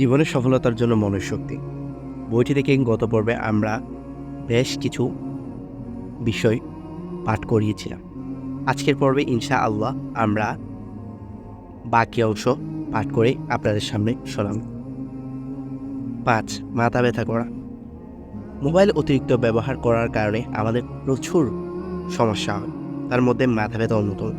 জীবনের সফলতার জন্য মনের শক্তি। বইটি থেকে গত পর্বে আমরা বেশ কিছু বিষয় পাঠ করিয়েছিলাম। আজকের পর্বে ইনশা আল্লাহ আমরা বাকি অংশ পাঠ করে আপনাদের সামনে শোনাব। পাঁচ, মাথা ব্যথা করা। মোবাইল অতিরিক্ত ব্যবহার করার কারণে আমাদের প্রচুর সমস্যা হয়। তার মধ্যে মাথা ব্যথা অন্যতম।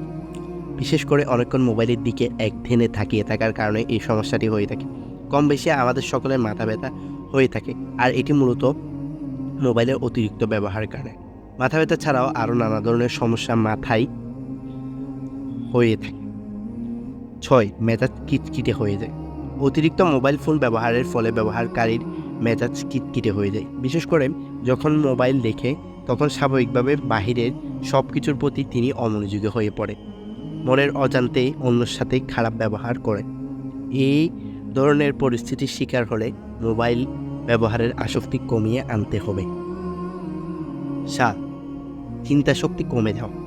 বিশেষ করে অনেকক্ষণ মোবাইলের দিকে এক থাকিয়ে থাকার কারণে এই সমস্যাটি হয়ে থাকে। কম বেশি আমাদের সকলের মাথা ব্যথা হয়ে থাকে, আর এটি মূলত মোবাইলের অতিরিক্ত ব্যবহারের কারণে। মাথা ব্যথা ছাড়াও আরও নানা ধরনের সমস্যা মাথায় হয়ে থাকে। ছয়, মেজাজ কিটকিটে হয়ে যায়। অতিরিক্ত মোবাইল ফোন ব্যবহারের ফলে ব্যবহারকারীর মেজাজ কিটকিটে হয়ে যায়। বিশেষ করে যখন মোবাইল দেখে, তখন স্বাভাবিকভাবে বাহিরের সব কিছুর প্রতি তিনি অমনোযোগী হয়ে পড়ে। মনের অজান্তে অন্যর সাথে খারাপ ব্যবহার করে। এই ধরনের পরিস্থিতির শিকার হলে মোবাইল ব্যবহারের আসক্তি কমিয়ে আনতে হবে। সাত, চিন্তা শক্তি কমে যাওয়া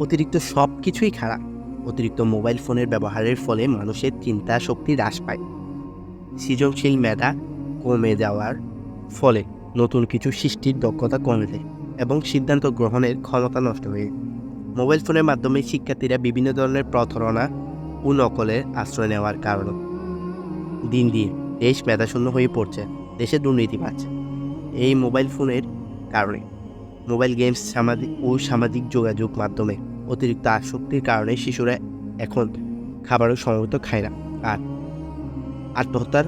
অতিরিক্ত সব কিছুই খারাপ। অতিরিক্ত মোবাইল ফোনের ব্যবহারের ফলে মানুষের চিন্তা শক্তি হ্রাস পায়। সৃজনশীল মেধা কমে যাওয়ার ফলে নতুন কিছু সৃষ্টির দক্ষতা কমে যায় এবং সিদ্ধান্ত গ্রহণের ক্ষমতা নষ্ট হয়ে। মোবাইল ফোনের মাধ্যমে শিক্ষার্থীরা বিভিন্ন ধরনের প্রতারণা ও নকলের আশ্রয় নেওয়ার কারণে দিন দিন দেশ মেধাশূন্য হয়ে পড়ছে, দেশে দুর্নীতি বাড়ছে। এই মোবাইল ফোনের কারণে, মোবাইল গেমস সামাজিক ও সামাজিক যোগাযোগ মাধ্যমে অতিরিক্ত আসক্তির কারণে শিশুরা এখন খাবারও সময়মতো খায় না আর আত্মহত্যার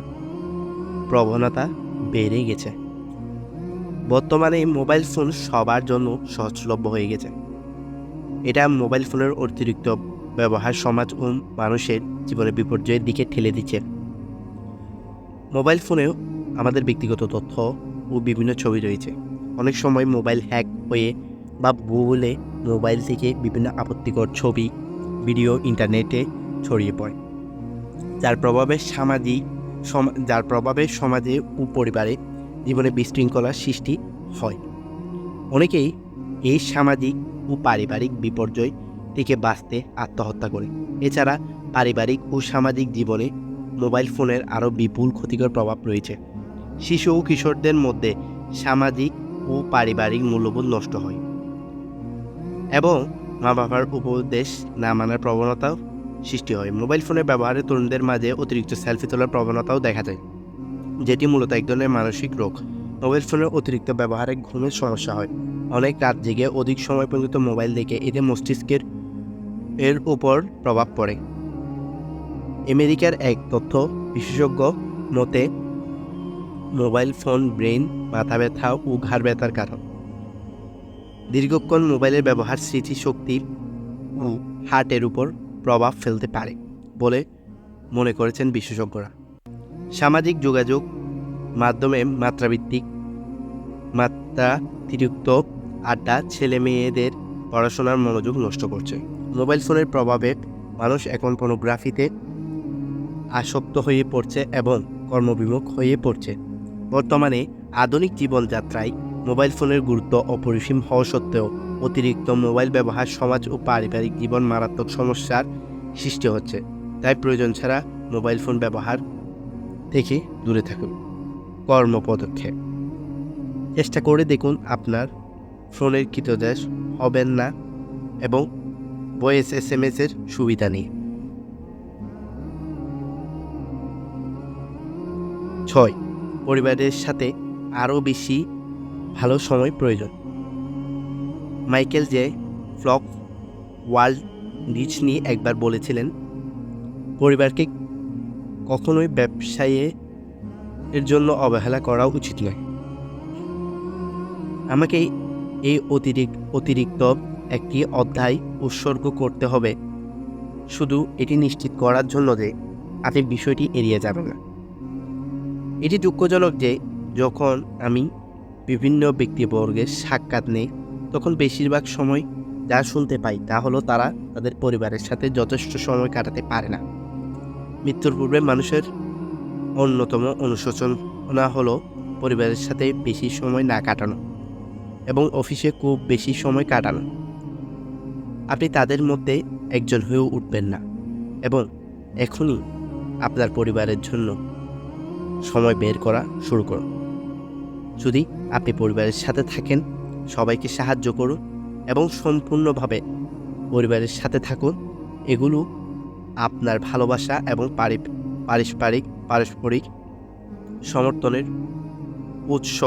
প্রবণতা বেড়ে গেছে। বর্তমানে মোবাইল ফোন সবার জন্য সহজলভ্য হয়ে গেছে। এটা মোবাইল ফোনের অতিরিক্ত ব্যবহার সমাজ ও মানুষের জীবনের বিপর্যয়ের দিকে ঠেলে দিচ্ছে। মোবাইল ফোনেও আমাদের ব্যক্তিগত তথ্য ও বিভিন্ন ছবি রয়েছে। অনেক সময় মোবাইল হ্যাক হয়ে বা ভুলে মোবাইল থেকে বিভিন্ন আপত্তিকর ছবি, ভিডিও ইন্টারনেটে ছড়িয়ে পড়ে। যার প্রভাবে সামাজিক সম- যার প্রভাবে সমাজে ও পরিবারে জীবনে বিশৃঙ্খলার সৃষ্টি হয়। অনেকেই এই সামাজিক ও পারিবারিক বিপর্যয় থেকে বাঁচতে আত্মহত্যা করে। এছাড়া পারিবারিক ও সামাজিক জীবনে মোবাইল ফোনের আরও বিপুল ক্ষতিকর প্রভাব রয়েছে। শিশু ও কিশোরদের মধ্যে সামাজিক ও পারিবারিক মূল্যবোধ নষ্ট হয়। এবং মা বাবার উপদেশ না মানার প্রবণতাও সৃষ্টি হয়। মোবাইল ফোনের ব্যবহারে তরুণদের মাঝে অতিরিক্ত সেলফি তোলার প্রবণতাও দেখা যায়, যেটি মূলত এক ধরনের মানসিক রোগ। মোবাইল ফোনের অতিরিক্ত ব্যবহারে ঘুমের সমস্যা হয়। অনেক রাত জেগে অধিক সময় পর্যন্ত মোবাইল দেখে এতে মস্তিষ্কের এর উপর প্রভাব পড়ে। আমেরিকার এক তথ্য বিশেষজ্ঞ মতে, মোবাইল ফোন ব্রেন মাথা ব্যথা ও ঘাড় ব্যথার কারণ। দীর্ঘক্ষণ মোবাইলের ব্যবহার স্মৃতিশক্তি ও হার্টের উপর প্রভাব ফেলতে পারে বলে মনে করেছেন বিশেষজ্ঞরা। সামাজিক যোগাযোগ মাধ্যমে মাত্রাভিত্তিক, মাত্রাতিরিক্ত আড্ডা ছেলে মেয়েদের পড়াশোনার মনোযোগ নষ্ট করছে। মোবাইল ফোনের প্রভাবে মানুষ এখন পর্নোগ্রাফিতে আসক্ত হয়ে পড়ছে এবং কর্মবিমুখ হয়ে পড়ছে। বর্তমানে আধুনিক জীবনযাত্রায় মোবাইল ফোনের গুরুত্ব অপরিসীম হওয়া সত্ত্বেও অতিরিক্ত মোবাইল ব্যবহার সমাজ ও পারিবারিক জীবন মারাত্মক সমস্যার সৃষ্টি হচ্ছে। তাই প্রয়োজন ছাড়া মোবাইল ফোন ব্যবহার থেকে দূরে থাকুন। কর্ম পদক্ষেপ। চেষ্টা করে দেখুন আপনার ফোনের কৃতদাস হবেন না এবং ভয়েস এস এম এর সুবিধা নিয়ে ছয়। পরিবারের সাথে আরও বেশি ভালো সময় প্রয়োজন। Michael J Flock Walt Disney একবার বলেছিলেন, পরিবারকে কখনোই ব্যবসায়ে এর জন্য অবহেলা করা উচিত নয়। আমাকে এই অতিরিক্ত অতিরিক্ত একটি অধ্যায় উৎসর্গ করতে হবে। শুধু এটি নিশ্চিত করার জন্য যে আপনি বিষয়টি এড়িয়ে যাবেন না। এটি দুঃখজনক যে যখন আমি বিভিন্ন ব্যক্তিবর্গের সাক্ষাৎ নেই, তখন বেশিরভাগ সময় যা শুনতে পাই তা হলো তারা তাদের পরিবারের সাথে যথেষ্ট সময় কাটাতে পারে না। মৃত্যুর পূর্বে মানুষের অন্যতম অনুশোচনা হলো পরিবারের সাথে বেশি সময় না কাটানো এবং অফিসে খুব বেশি সময় কাটানো। আপনি তাদের মধ্যে একজন হয়েও উঠবেন না এবং এখনই আপনার পরিবারের জন্য সময় বের করা শুরু করুন। যদি আপনি পরিবারের সাথে থাকেন, সবাইকে সাহায্য করুন এবং সম্পূর্ণভাবে পরিবারের সাথে থাকুন, এগুলো আপনার ভালোবাসা এবং পারি- পারস্পরিক পারস্পরিক সমর্থনের উৎস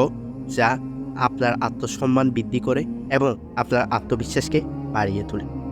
যা আপনার আত্মসম্মান বৃদ্ধি করে এবং আপনার আত্মবিশ্বাসকে বাড়িয়ে তোলে।